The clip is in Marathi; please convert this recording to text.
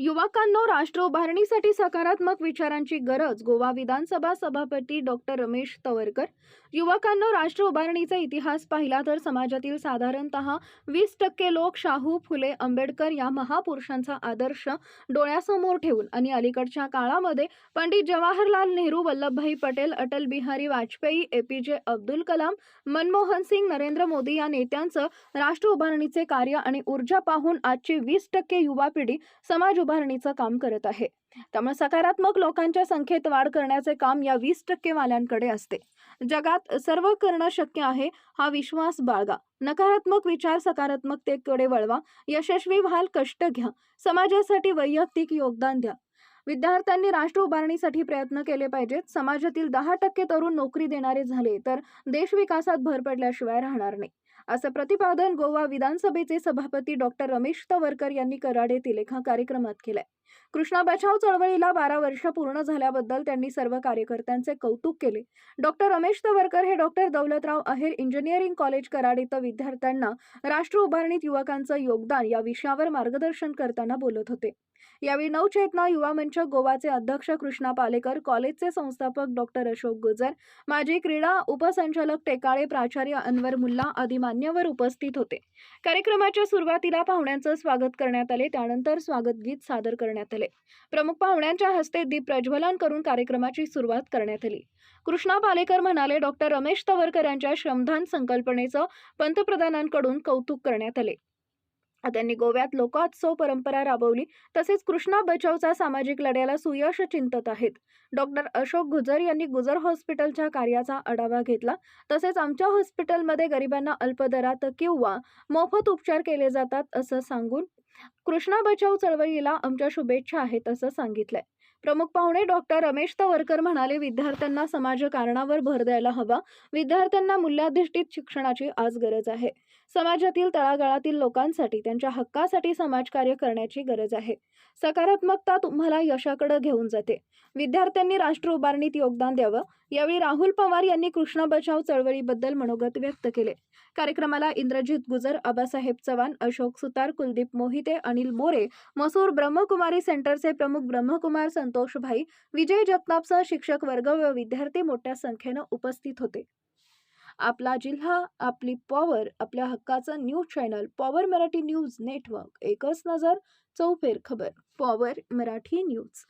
युवकांनो राष्ट्र उभारणीसाठी सकारात्मक विचारांची गरज गोवा विधानसभा सभापती डॉक्टर रमेश तवरकर. युवकांनो राष्ट्र उभारणीचा इतिहास पाहिला तर समाजातील साधारणतः वीस टक्के लोक शाहू फुले आंबेडकर या महापुरुषांचा आदर्श डोळ्यासमोर ठेवून आणि अलीकडच्या काळामध्ये Pandit Jawaharlal Nehru Vallabhbhai Patel Atal Bihari Vajpayee A P J Abdul Kalam Manmohan Singh Narendra Modi या नेत्यांचं राष्ट्र उभारणीचे कार्य आणि ऊर्जा पाहून आजची वीस टक्के युवा पिढी समाज उभारणीचं काम करत आहे. त्यामुळे सकारात्मक लोकांच्या संख्येत वाढ करण्याचे काम या वीस टक्के वाल्यांकडे असते. जगात सर्व करणं शक्य आहे हा विश्वास बाळगा. नकारात्मक विचार सकारात्मकतेकडे वळवा. यशस्वी व्हाल कष्ट घ्या. समाजासाठी वैयक्तिक योगदान द्या. विद्यार्थ्यांनी राष्ट्र उभारणीसाठी प्रयत्न केले पाहिजेत. समाजातील दहा टक्के तरुण नोकरी देणारे झाले तर देश विकासात भर पडल्याशिवाय राहणार नाही. असं प्रतिपादन गोवा विधानसभेचे सभापती डॉक्टर रमेश तवरकर यांनी कराड येथील एका कार्यक्रमात केलंय. कृष्णा बचाव चळवळीला बारा वर्ष पूर्ण झाल्याबद्दल त्यांनी सर्व कार्यकर्त्यांचे कौतुक केले. डॉक्टर रमेश तवरकर हे डॉक्टर दौलतराव अहेर इंजिनिअरिंग कॉलेज कराड इथं विद्यार्थ्यांना राष्ट्र उभारणीत युवकांचं योगदान या विषयावर मार्गदर्शन करताना बोलत होते. यावेळी नवचेतना युवा मंच गोवाचे अध्यक्ष कृष्णा पालेकर कॉलेजचे संस्थापक डॉक्टर अशोक गुजर माजी क्रीडा उपसंचालक टेकाळे प्राचार्य अनवर मुल्ला आदी मान्यवर उपस्थित होते. कार्यक्रमाच्या सुरुवातीला पाहुण्यांचं स्वागत करण्यात आले. त्यानंतर स्वागत गीत सादर करण्यात आले. प्रमुख पाहुण्यांच्या हस्ते दीप प्रज्वलन करून कार्यक्रमाची सुरुवात करण्यात आली. कृष्णा पालेकर म्हणाले डॉक्टर रमेश तवरकर यांच्या श्रमदान संकल्पनेचं पंतप्रधानांकडून कौतुक करण्यात आले. त्यांनी गोव्यात लोकोत्सव परंपरा राबवली. तसेच कृष्णा बचावचा सामाजिक लढ्याला सुयश चिंतत आहेत. डॉक्टर अशोक गुजर यांनी गुजर हॉस्पिटलच्या कार्याचा आढावा घेतला. तसेच आमच्या हॉस्पिटलमध्ये गरिबांना अल्पदरात किंवा मोफत उपचार केले जातात असं सांगून कृष्णा बचाव चळवळीला आमच्या शुभेच्छा आहेत असं सांगितलंय. प्रमुख पाहुणे डॉक्टर रमेश तवरकर म्हणाले विद्यार्थ्यांना समाजकारणावर भर द्यायला हवा. विद्यार्थ्यांना मूल्याधिष्ठित शिक्षणाची आज गरज आहे. समाजातील तळागाळातील लोकांसाठी त्यांच्या हक्कासाठी समाजकार्य करण्याची गरज आहे. सकारात्मकता तुम्हाला यशाकडे घेऊन जाते. विद्यार्थ्यांनी राष्ट्र उभारणीत योगदान द्यावं. यावेळी राहुल पवार यांनी कृष्ण बचाव चळवळीबद्दल मनोगत व्यक्त केले. कार्यक्रमाला इंद्रजित गुजर आबासाहेब चव्हाण अशोक सुतार कुलदीप मोहिते अनिल मोरे मसूर ब्रह्मकुमारी सेंटरचे प्रमुख ब्रह्मकुमार संतोष भाई विजय जगतापसह शिक्षक वर्ग व विद्यार्थी मोठ्या संख्येनं उपस्थित होते. आपला जिल्हा आपली पॉवर आपल्या हक्काचं news channel power Marathi news network एकच नजर चौफेर खबर पॉवर मराठी न्यूज.